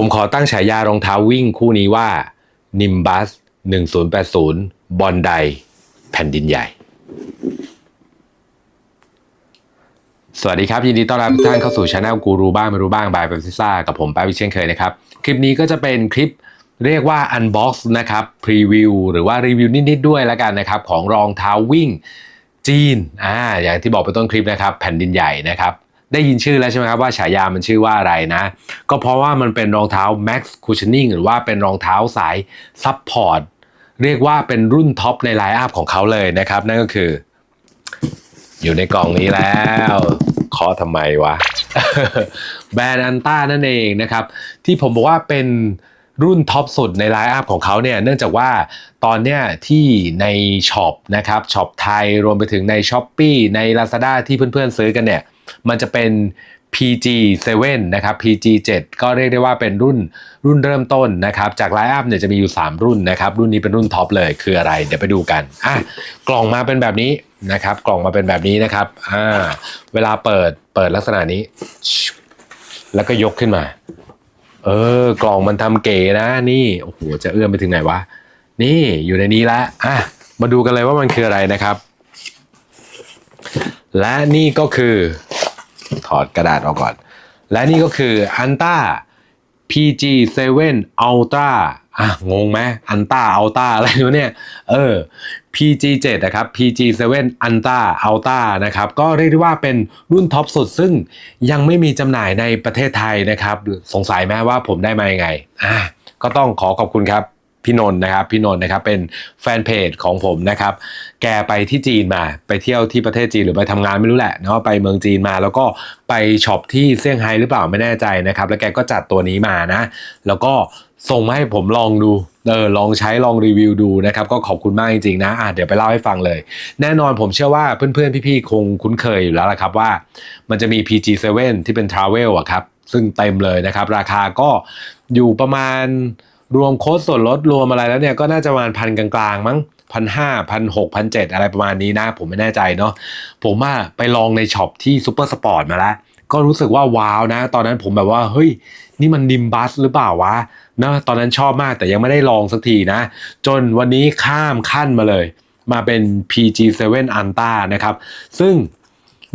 ผมขอตั้งฉายารองเท้าวิ่งคู่นี้ว่า Nimbus 1080 บอนไดแผ่นดินใหญ่ สวัสดีครับ ยินดีต้อนรับทุกท่านเข้าสู่ช anel กูรูบ้างไม่รู้บ้างบายเปซิซ่ากับผมแป้าวิเชียนเคยนะครับ คลิปนี้ก็จะเป็นคลิปเรียกว่า Unbox นะครับพรีวิวหรือว่ารีวิวนิดๆด้วยแล้วกันนะครับ ของรองเท้าวิ่งจีนอ่าอย่างที่บอกไปต้นคลิปนะครับ แผ่นดินใหญ่นะครับ ได้ยินชื่อแล้วใช่ไหมครับว่าฉายามันชื่อว่าอะไรนะ ก็เพราะว่ามันเป็นรองเท้า Max Cushioning หรือว่าเป็นรองเท้าสาย Support เรียกว่าเป็นรุ่นท็อปในไลน์อัพของเขาเลยนะครับ นั่นก็คือ อยู่ในกล่องนี้แล้วเคาะทำไมวะ แบรนด์อันต้านั่นเองนะครับ ที่ผมบอกว่าเป็นรุ่นท็อปสุดในไลน์อัพของเขาเนี่ยเนื่องจากว่าตอนเนี้ยที่ในช็อปนะครับช็อปไทยรวมไปถึงใน s h อ p e e ใน Lazada ที่เพื่อนๆซื้อกันเนี่ย มันจะเป็น PG7 นะครับ PG7 ก็เรียกได้ว่าเป็นรุ่นรุ่นเริ่มต้นนะครับ จากไลน์อัพเนี่ยจะมีอยู่ 3 รุ่นนะครับ รุ่นนี้เป็นรุ่นท็อปเลยคืออะไร เดี๋ยวไปดูกันอะกล่องมาเป็นแบบนี้นะครับ กล่องมาเป็นแบบนี้นะครับอ่าเวลาเปิดเปิดลักษณะนี้ แล้วก็ยกขึ้นมา เออกล่องมันทำเก๋นะ นี่โอ้โหจะเอื้อมไปถึงไหนวะนี่อยู่ในนี้แล้วอะมาดูกันเลยว่ามันคืออะไรนะครับ และนี่ก็คือ ถอดกระดาษออกก่อน และนี่ก็คือ Anta PG7 Ultra อะงงไหม Anta Ultra อะไรวะเนี่ยเออ PG7 นะครับ PG7 Anta Ultra นะครับก็เรียกได้ว่าเป็นรุ่นท็อปสุดซึ่งยังไม่มีจำหน่ายในประเทศไทยนะครับ สงสัยไหมว่าผมได้มายังไงอะก็ต้องขอขอบคุณครับ พี่นนท์นะครับ พี่นนท์นะครับเป็นแฟนเพจของผมนะครับ แกไปที่จีนมาไปเที่ยวที่ประเทศจีนหรือไปทำงานไม่รู้แหละเนาะไปเมืองจีนมา แล้วก็ไปช็อปที่เซี่ยงไฮ้หรือเปล่าไม่แน่ใจนะครับ แล้วแกก็จัดตัวนี้มานะ แล้วก็ส่งมาให้ผมลองดูเออลองใช้ลองรีวิวดูนะครับ ก็ขอบคุณมากจริงๆนะอะเดี๋ยวไปเล่าให้ฟังเลย แน่นอนผมเชื่อว่าเพื่อนๆ พี่ๆ คงคุ้นเคยอยู่แล้วละครับว่า มันจะมี PG7 ที่เป็น Travel อะครับ ซึ่งเต็มเลยนะครับ ราคาก็อยู่ประมาณ รวมโค้ดส่วนลดรวมอะไรแล้วเนี่ยก็น่าจะประมาณพันกลางๆมั้งพันห้าพันหกพันเจ็ดอะไรประมาณนี้นะ ผมไม่แน่ใจเนาะผมว่าไปลองในช็อปที่ซูเปอร์สปอร์ตมาแล้ว ก็รู้สึกว่าว้าวนะ ตอนนั้นผมแบบว่า เฮ้ย นี่มันดิมบัสหรือเปล่าวะนะตอนนั้นชอบมากแต่ยังไม่ได้ลองสักทีนะ จนวันนี้ข้ามขั้นมาเลย มาเป็น PG7 Anta นะครับ ซึ่ง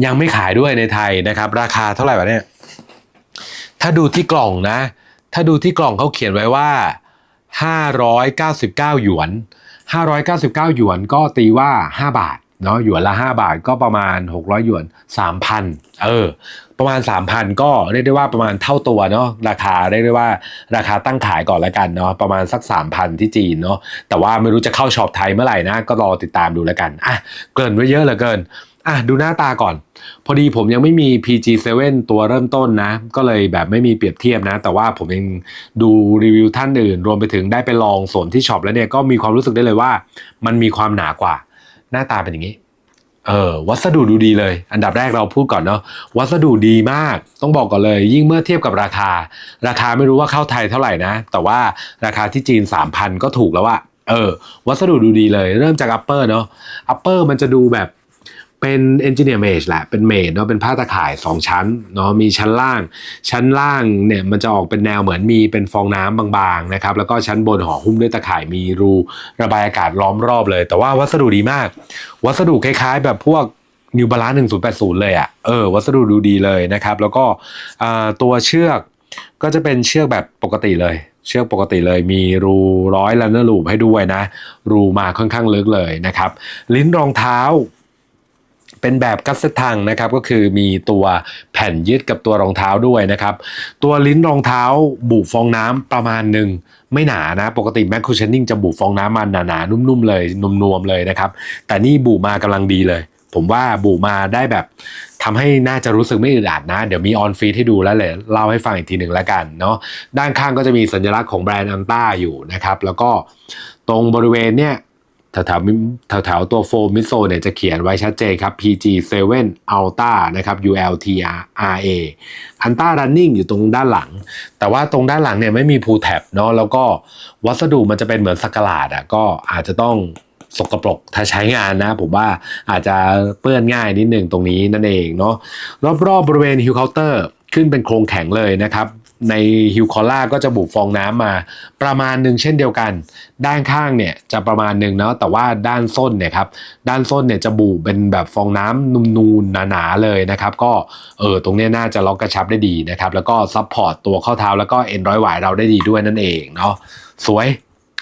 ยังไม่ขายด้วยในไทยนะครับ ราคาเท่าไหร่วะเนี่ยถ้าดูที่กล่องนะ ถ้าดูที่กล่องเขาเขียนไว้ว่า 599 หยวน 599 หยวนก็ตีว่า 5 บาทเนาะหยวนละ 5 บาทก็ประมาณ 600 หยวน 3,000 เออ ประมาณ 3,000 ก็เรียกได้ว่าประมาณเท่าตัวเนาะราคาเรียกได้ว่าราคาตั้งขายก่อนแล้วกันเนาะประมาณสัก 3,000 ที่จีนเนาะแต่ว่าไม่รู้จะเข้าช็อปไทยเมื่อไหร่นะ ก็รอติดตามดูแล้วกันอะเกินไว้เยอะเหลือเกิน อะดูหน้าตาก่อน พอดีผมยังไม่มี PG7 ตัวเริ่มต้นนะ ก็เลยแบบไม่มีเปรียบเทียบนะ แต่ว่าผมยังดูรีวิวท่านอื่น รวมไปถึงได้ไปลองสวมที่ช็อปแล้วเนี่ยก็มีความรู้สึกได้เลยว่า มันมีความหนากว่า หน้าตาเป็นอย่างนี้ เออวัสดุดูดีเลย อันดับแรกเราพูดก่อนเนาะวัสดุดีมาก ต้องบอกก่อนเลย ยิ่งเมื่อเทียบกับราคา ราคาไม่รู้ว่าเข้าไทยเท่าไหร่นะ แต่ว่าราคาที่จีน 3,000 ก็ถูกแล้วอะเออ วัสดุดูดีเลย เริ่มจาก upper เนาะ upper มันจะดูแบบ เป็น engineer mesh แหละ เป็นเมดเนาะ เป็นผ้าตะข่าย 2 ชั้นเนาะ มีชั้นล่าง ชั้นล่างเนี่ยมันจะออกเป็นแนวเหมือนมีเป็นฟองน้ำบางๆนะครับ แล้วก็ชั้นบนห่อหุ้มด้วยตะข่ายมีรูระบายอากาศล้อมรอบเลย แต่ว่าวัสดุดีมาก วัสดุคล้ายๆ แบบพวก New Balance 1080เลยอะ่ะ เออ วัสดุดูดีเลยนะครับ แล้วก็ตัวเชือกก็จะเป็นเชือกแบบปกติเลย เชือกปกติเลยมีรูร้อยลันเนอร์ลูปให้ด้วยนะ รูมาค่อนข้างลึกเลยนะครับ ลิ้นรองเท้า เป็นแบบกัสเซตังนะครับก็คือมีตัวแผ่นยึดกับตัวรองเท้าด้วยนะครับ ตัวลิ้นรองเท้าบุฟองน้ำประมาณหนึ่งไม่หนานะ ปกติแมคคูชนนิ่งจะบุฟองน้ำมันหนาๆนุ่มๆเลยนวมๆเลยนะครับ แต่นี่บุมากำลังดีเลย ผมว่าบุมาได้แบบทำให้น่าจะรู้สึกไม่อึดอัดนะ เดี๋ยวมีออนฟีดให้ดูแล้วเลยเล่าให้ฟังอีกทีหนึ่งแล้วกันเนาะด้านข้างก็จะมีสัญลักษณ์ของแบรนด์อันต้าอยู่นะครับ แล้วก็ตรงบริเวณเนี่ย แถวๆแถวๆตัวโฟมมิโซเนี่ยจะเขียนไว้ชัดเจนครับ PG7 Ultra นะครับ ULTRA อันต้า running อยู่ตรงด้านหลัง แต่ว่าตรงด้านหลังเนี่ยไม่มีพูแท็บเนาะแล้วก็วัสดุมันจะเป็นเหมือนสกลาดอะก็อาจจะต้องสกปรกถ้าใช้งานนะ ผมว่าอาจจะเปื้อนง่ายนิดหนึ่งตรงนี้นั่นเองเนาะรอบๆบบริเวณฮิวเคาน์เตอร์ขึ้นเป็นโครงแข็งเลยนะครับ ในฮิวคอล่าก็จะบุฟองน้ำมา ประมาณหนึ่งเช่นเดียวกัน ด้านข้างเนี่ยจะประมาณหนึ่งเนาะแต่ว่าด้านส้นเนี่ยครับด้านส้นเนี่ยจะบุเป็นแบบฟองน้ำนูนๆหนาๆเลยนะครับก็เออตรงนี้น่าจะล็อกกระชับได้ดีนะครับแล้วก็ซับพอร์ตตัวข้อเท้าแล้วก็เอ็นร้อยหวายเราได้ดีด้วยนั่นเองเนาะสวย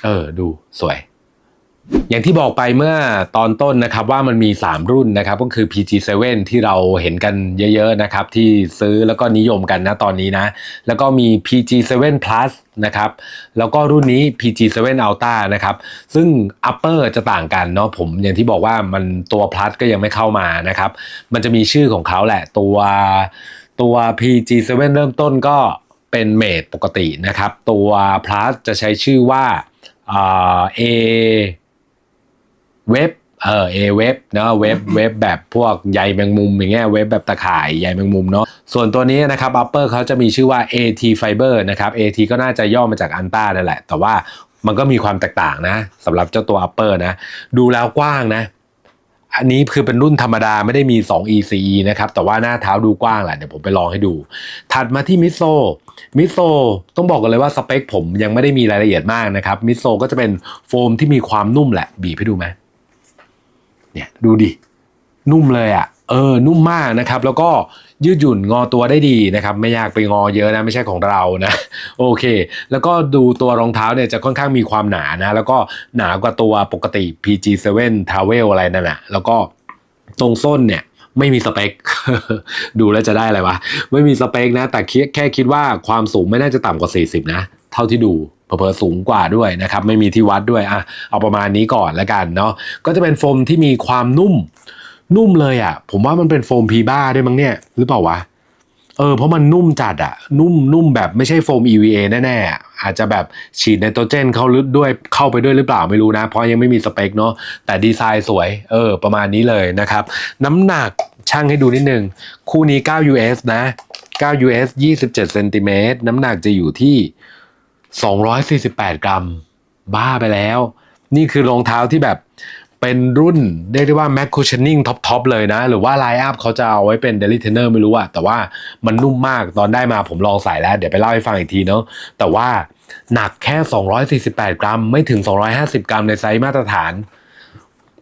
เออดูสวย อย่างที่บอกไปเมื่อตอนต้นนะครับว่ามันมี 3 รุ่นนะครับก็คือ PG7 ที่เราเห็นกันเยอะๆนะครับที่ซื้อแล้วก็นิยมกันนะตอนนี้นะ แล้วก็มี PG7 Plus นะครับแล้วก็รุ่นนี้ PG7 Ultra นะครับซึ่ง upper จะต่างกันเนาะผมอย่างที่บอกว่ามันตัว plus ก็ยังไม่เข้ามานะครับมันจะมีชื่อของเขาแหละตัวตัว PG7 เริ่มต้นก็เป็นเมดปกตินะครับตัว plus จะใช้ชื่อว่าอ่า A เว็บเออเอเว็บเนาะเว็บเว็บแบบพวกใยแมงมุมอย่างเงี้ยเว็บแบบตะข่ายใยแมงมุมเนาะส่วนตัวนี้นะครับ upper เขาจะมีชื่อว่า AT Fiber นะครับ AT ก็น่าจะย่อมาจากอันต้านั่นแหละ แต่ว่ามันก็มีความแตกต่างนะสำหรับเจ้าตัว upper นะ ดูแล้วกว้างนะ อันนี้คือเป็นรุ่นธรรมดาไม่ได้มี 2 ECE นะครับ แต่ว่าหน้าเท้าดูกว้างแหละเดี๋ยวผมไปลองให้ดู ถัดมาที่มิโซมิโซต้องบอกกันเลยว่าสเปคผมยังไม่ได้มีรายละเอียดมากนะครับมิโซก็จะเป็นโฟมที่มีความนุ่มแหละบีบให้ดูไหม เนี่ยดูดิ นุ่มเลยอะ่ะเออนุ่มมากนะครับ แล้วก็ยืดหยุ่นงอตัวได้ดีนะครับ ไม่ยากไปงอเยอะนะไม่ใช่ของเรานะโอเค แล้วก็ดูตัวรองเท้าเนี่ยจะค่อนข้างมีความหนานะ แล้วก็หนากว่าตัวปกติ PG7 Travel อะไรนั่นนะแล้วก็ตรงส้นเนี่ยไม่มีสเปค ดูแล้วจะได้อะไรวะ ไม่มีสเปคนะ แต่แค่คิดว่าความสูงไม่น่าจะต่ำกว่า 40 นะ เท่าที่ดูเผอๆสูงกว่าด้วยนะครับไม่มีที่วัดด้วยอะเอาประมาณนี้ก่อนแล้วกันเนาะก็จะเป็นโฟมที่มีความนุ่มนุ่มเลยอะ ผมว่ามันเป็นโฟมพีบ้าด้วยมั้งเนี่ยหรือเปล่าวะเออเพราะมันนุ่มจัดอะนุ่มนุ่มแบบไม่ใช่โฟม EVA แน่ๆอะอาจจะแบบฉีดไนโตรเจนเข้าลึกด้วยเข้าไปด้วยหรือเปล่าไม่รู้นะ เพราะยังไม่มีสเปคเนาะแต่ดีไซน์สวยเออประมาณนี้เลยนะครับ น้ำหนักช่างให้ดูนิดนึง คู่นี้ 9 US นะ 9 US 27เซนติเมตรน้ำหนักจะอยู่ที่ 248 กรัม บ้าไปแล้ว นี่คือรองเท้าที่แบบเป็นรุ่นเรียกได้ว่า Mac Cushioning ท็อปทอปเลยนะ หรือว่า Line Up เขาจะเอาไว้เป็น Daily Trainer ไม่รู้อะแต่ว่ามันนุ่มมากตอนได้มาผมลองใส่แล้ว เดี๋ยวไปเล่าให้ฟังอีกทีเนาะแต่ว่าหนักแค่ 248 กรัม ไม่ถึง 250 กรัมในไซส์มาตรฐาน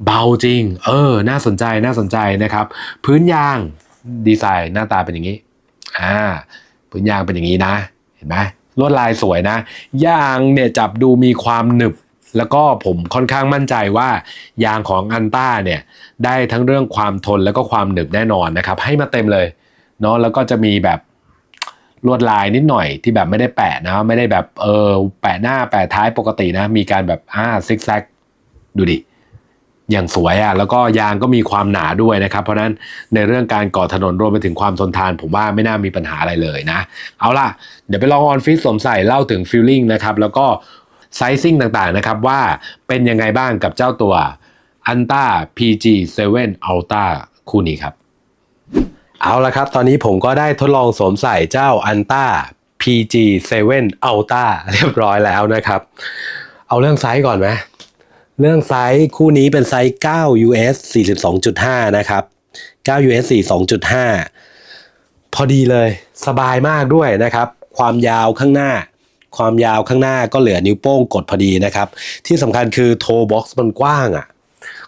เบาจริง เออ น่าสนใจน่าสนใจนะครับ พื้นยางดีไซน์หน้าตาเป็นอย่างนี้อ่าพื้นยางเป็นอย่างนี้นะ เห็นไหม ลวดลายสวยนะยางเนี่ยจับดูมีความหนึบ แล้วก็ผมค่อนข้างมั่นใจว่า ยางของอันต้าเนี่ยได้ทั้งเรื่องความทนแล้วก็ความหนึบแน่นอนนะครับ ให้มาเต็มเลยเนาะแล้วก็จะมีแบบลวดลายนิดหน่อยที่แบบไม่ได้แปะนะไม่ได้แบบเออแปะหน้าแปะท้ายปกตินะ มีการแบบอ่าซิกแซกดูดิ อย่างสวยอะ่ะแล้วก็ยางก็มีความหนาด้วยนะครับ เพราะฉะนั้นในเรื่องการก่อถนนรวมไปถึงความทนทาน ผมว่าไม่น่ามีปัญหาอะไรเลยนะ เอาล่ะ เดี๋ยวไปลองออนฟิตสวมใส่เล่าถึงฟิลลิ่งนะครับ แล้วก็ไซซิ่งต่างๆนะครับว่าเป็นยังไงบ้างกับเจ้าตัว a n t a PG7 Ultra คู่นี้ครับ เอาละครับ ตอนนี้ผมก็ได้ทดลองสวมใส่เจ้า a n t a PG7 Ultra เรียบร้อยแล้วนะครับ เอาเรื่องไซส์ก่อนไหม เรื่องไซส์คู่นี้เป็นไซส์ 9 US 42.5 นะครับ 9 US 42.5 พอดีเลยสบายมากด้วยนะครับ ความยาวข้างหน้า ความยาวข้างหน้าก็เหลือนิ้วโป้งกดพอดีนะครับ ที่สำคัญคือโทบ็อกซ์มันกว้างอะ่ะ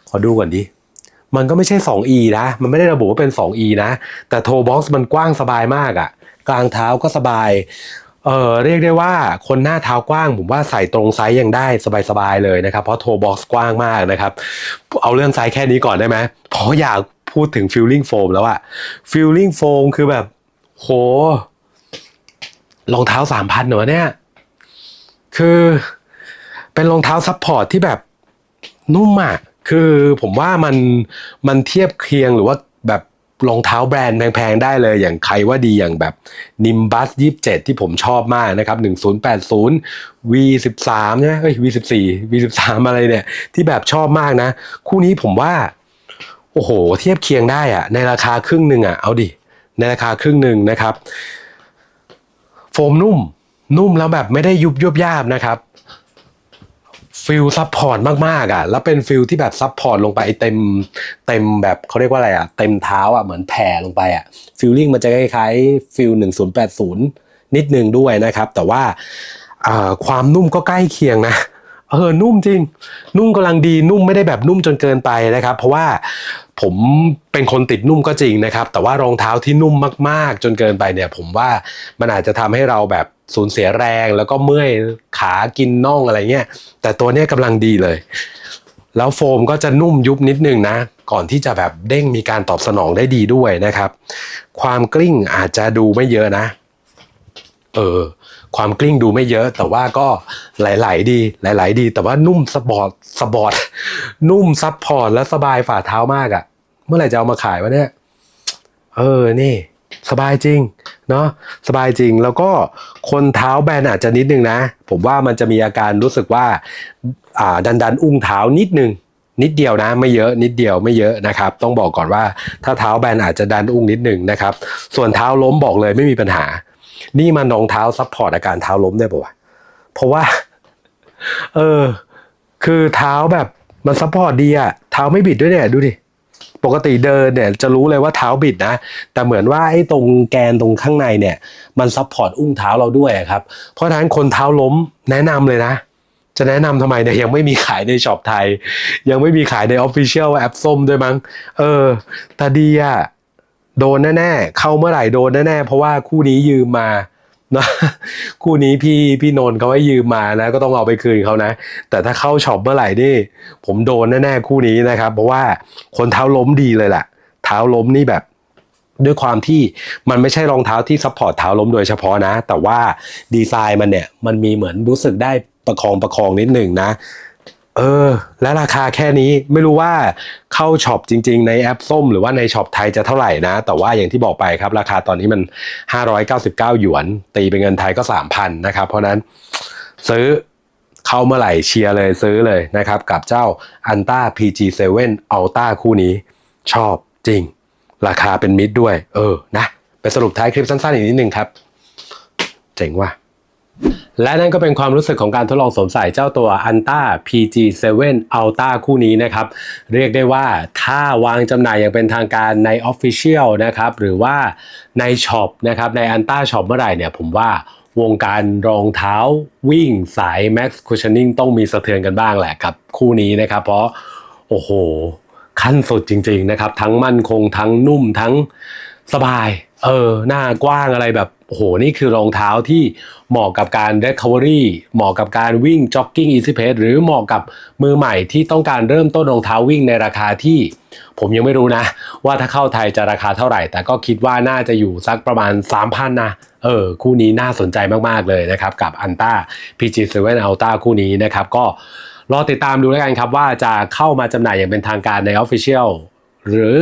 ขอดูก่อนดิมันก็ไม่ใช่ 2E นะ มันไม่ได้ระบุว่าเป็น 2E นะ แต่โทบ็อกซ์มันกว้างสบายมากอะ่ะ กลางเท้าก็สบาย เออเรียกได้ว่าคนหน้าเท้ากว้าง ผมว่าใส่ตรงไซส์ยังได้สบายๆเลยนะครับ เพราะโทบ็อกซ์กว้างมากนะครับ เอาเรื่องไซส์แค่นี้ก่อนได้ไหมเพราะอยากพูดถึงฟิลลิ่งโฟมแล้วอะฟิลลิ่งโฟมคือแบบ โหรองเท้าสามพันเหรอเนี่ย คือเป็นรองเท้าซัพพอร์ตที่แบบนุ่มอะคือผมว่ามันมันเทียบเคียงหรือว่าแบบ รองเท้าแบรนด์แพงๆได้เลยอย่างใครว่าดีอย่างแบบ Nimbus 27 ที่ผมชอบมากนะครับ 1080 V13 ใช่ไหมเอ้ย V14 V13 อะไรเนี่ย ที่แบบชอบมากนะ คู่นี้ผมว่า โอ้โห เทียบเคียงได้อะในราคาครึ่งหนึ่งอะเอาดิ ในราคาครึ่งหนึ่งนะครับ โฟมนุ่ม นุ่มแล้วแบบไม่ได้ยุบยุบยาบนะครับ ฟิลซับพอร์ตมากๆอะ แล้วเป็นฟิลที่แบบซับพอร์ตลงไปเต็มเต็มแบบเขาเรียกว่าอะไรอะ เต็มเท้าอะเหมือนแผ่ลงไปอะฟิลลิ่งมันจะคล้ายๆฟิลหนึ่งศูนย์แปดศูนย์นิดนึงด้วยนะครับ แต่ว่าอ่าความนุ่มก็ใกล้เคียงนะเออนุ่มจริง นุ่มกำลังดีนุ่มไม่ได้แบบนุ่มจนเกินไปนะครับ เพราะว่าผมเป็นคนติดนุ่มก็จริงนะครับ แต่ว่ารองเท้าที่นุ่มมาก ๆ จนเกินไปเนี่ย ผมว่ามันอาจจะทำให้เราแบบ สูญเสียแรงแล้วก็เมื่อยขากินน่องอะไรเงี้ยแต่ตัวเนี้ยกำลังดีเลย แล้วโฟมก็จะนุ่มยุบนิดนึงนะ ก่อนที่จะแบบเด้งมีการตอบสนองได้ดีด้วยนะครับ ความกลิ้งอาจจะดูไม่เยอะนะ เออความกลิ้งดูไม่เยอะ แต่ว่าก็ไหลๆดีไหลๆดี แต่ว่านุ่มสปอร์ตสปอร์ตนุ่มซับพอร์ตและสบายฝ่าเท้ามากอะ่ะ เมื่อไหร่จะเอามาขายวะเนี่ย เออนี่ สบายจริงเนาะสบายจริงแล้วก็คนเท้าแบนอาจจะนิดนึงนะ ผมว่ามันจะมีอาการรู้สึกว่าอ่าดันดันอุ้งเท้านิดนึงนิดเดียวนะไม่เยอะนิดเดียวไม่เยอะนะครับ ต้องบอกก่อนว่าถ้าเท้าแบนอาจจะดันอุ้งนิดนึงนะครับ ส่วนเท้าล้มบอกเลยไม่มีปัญหา นี่มันรองเท้าซัพพอร์ตอาการเท้าล้มได้ปะวะเพราะว่าเออคือเท้าแบบมันซัพพอร์ตดีอะเท้าไม่บิดด้วยเนี่ยดูดิ ปกติเดินเนี่ยจะรู้เลยว่าเท้าบิดนะ แต่เหมือนว่าไอ้ตรงแกนตรงข้างในเนี่ย มันซัพพอร์ตอุ้งเท้าเราด้วยครับ เพราะฉะนั้นคนเท้าล้มแนะนำเลยนะ จะแนะนำทำไมเนี่ยยังไม่มีขายในช็อปไทย ยังไม่มีขายในออฟฟิเชียลแอปส้มด้วยมั้ง เออแต่ดีอะโดนแน่ๆ เข้าเมื่อไหร่โดนแน่ๆ เพราะว่าคู่นี้ยืมมา นะคู่นี้พี่พี่นนท์เขาให้ยืมมานะ ก็ต้องเอาไปคืนเขานะ แต่ถ้าเข้าช็อปเมื่อไหร่นี่ ผมโดนแน่ๆคู่นี้นะครับ เพราะว่าคนเท้าล้มดีเลยแหละเท้าล้มนี่แบบด้วยความที่มันไม่ใช่รองเท้าที่ซัพพอร์ตเท้าล้มโดยเฉพาะนะ แต่ว่าดีไซน์มันเนี่ยมันมีเหมือนรู้สึกได้ประคองประคองนิดหนึ่งนะ เออ และราคาแค่นี้ไม่รู้ว่าเข้าช็อปจริง ๆ ในแอปส้มหรือว่าในช็อปไทยจะเท่าไหร่นะ แต่ว่าอย่างที่บอกไปครับ ราคาตอนนี้มัน 599 หยวน ตีเป็นเงินไทยก็ 3,000 นะครับ เพราะนั้นซื้อเข้าเมื่อไหร่เชียร์เลยซื้อเลยนะครับ กับเจ้า a n t a PG7 Ultra คู่นี้ชอบจริง ราคาเป็นมิตรด้วย เออนะไปสรุปท้ายคลิปสั้นๆอีกนิดนึงครับ เจ๋งว่ะ และนั่นก็เป็นความรู้สึกของการทดลองสวมใส่เจ้าตัว a n t a PG7 Ultra คู่นี้นะครับ เรียกได้ว่าถ้าวางจำหน่ายอย่างเป็นทางการใน Official นะครับหรือว่าในช็อปนะครับใน a n t a Shop เมื่อไหร่เนี่ยผมว่าวงการรองเท้าวิ่งสาย Max Cushioning ต้องมีสะเทือนกันบ้างแหละกับคู่นี้นะครับ เพราะ โอ้โห ขั้นสุดจริง ๆนะครับ ทั้งมั่นคงทั้งนุ่มทั้งสบาย เออ หน้ากว้างอะไรแบบโอ้โห นี่คือรองเท้าที่เหมาะกับการ recovery เหมาะกับการวิ่ง jogging easy pace หรือเหมาะกับมือใหม่ที่ต้องการเริ่มต้นรองเท้าวิ่งในราคาที่ ผมยังไม่รู้นะ ว่าถ้าเข้าไทยจะราคาเท่าไหร่ แต่ก็คิดว่าน่าจะอยู่สักประมาณ 3,000 นะ เออ คู่นี้น่าสนใจมาก ๆ เลยนะครับ กับ a n t a PG7 Ultra คู่นี้นะครับก็ รอติดตามดูแล้วกันครับว่าจะเข้ามาจำหน่ายอย่างเป็นทางการใน Official หรือ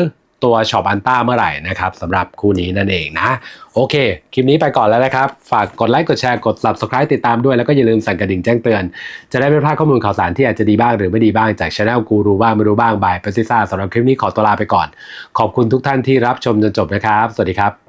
ตัวช็อปอันต้าเมื่อไหร่นะครับสำหรับคู่นี้นั่นเองนะ โอเค คลิปนี้ไปก่อนแล้วนะครับ ฝากกดไลค์กดแชร์กด subscribe ติดตามด้วย แล้วก็อย่าลืมสั่นกระดิ่งแจ้งเตือน จะได้ไม่พลาดข้อมูลข่าวสารที่อาจจะดีบ้างหรือไม่ดีบ้างจากช anel กูรู้บ้างไม่รู้บ้างบายเปซิซ่าสำหรับคลิปนี้ขอตัวลาไปก่อน ขอบคุณทุกท่านที่รับชมจนจบนะครับ สวัสดีครับ